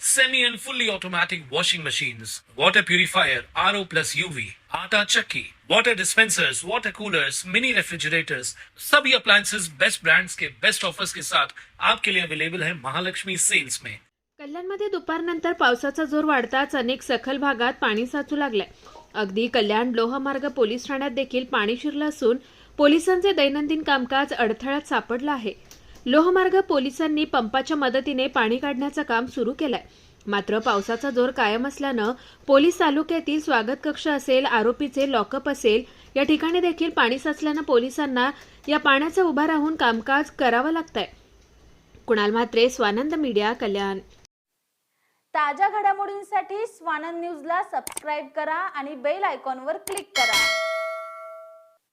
semi and fully automatic washing machines, water purifier, RO plus UV, आटा चक्की, water dispensers, water coolers, mini refrigerators, सभी appliances. Best brands के best offers के साथ आपके लिए अवेलेबल है महालक्ष्मी सेल्स में कल्याणमध्ये दुपारनंतर पावसाचा जोर वाढताच अनेक सखल भागात पाणी साचू लागलंय. अगदी कल्याण लोहमार्ग पोलीस ठाण्यात देखील पाणी शिरलं असून पोलिसांचे दैनंदिन कामकाज अडथळ्यात सापडलं आहे. लोहमार्ग पोलिसांनी पंपाच्या मदतीने पाणी काढण्याचं काम सुरू केलंय. मात्र पावसाचा जोर कायम असल्यानं पोलीस तालुक्यातील स्वागत कक्ष असेल आरोपीचे लॉकअप असेल या ठिकाणी देखील पाणी साचल्यानं पोलिसांना या पाण्याचा उभा राहून कामकाज करावं लागतंय. कुणाल म्हात्रे स्वानंद मीडिया कल्याण. ताज्या घडामोडींसाठी स्वानंद न्यूजला सबस्क्राईब करा आणि बेल आयकॉनवर क्लिक करा.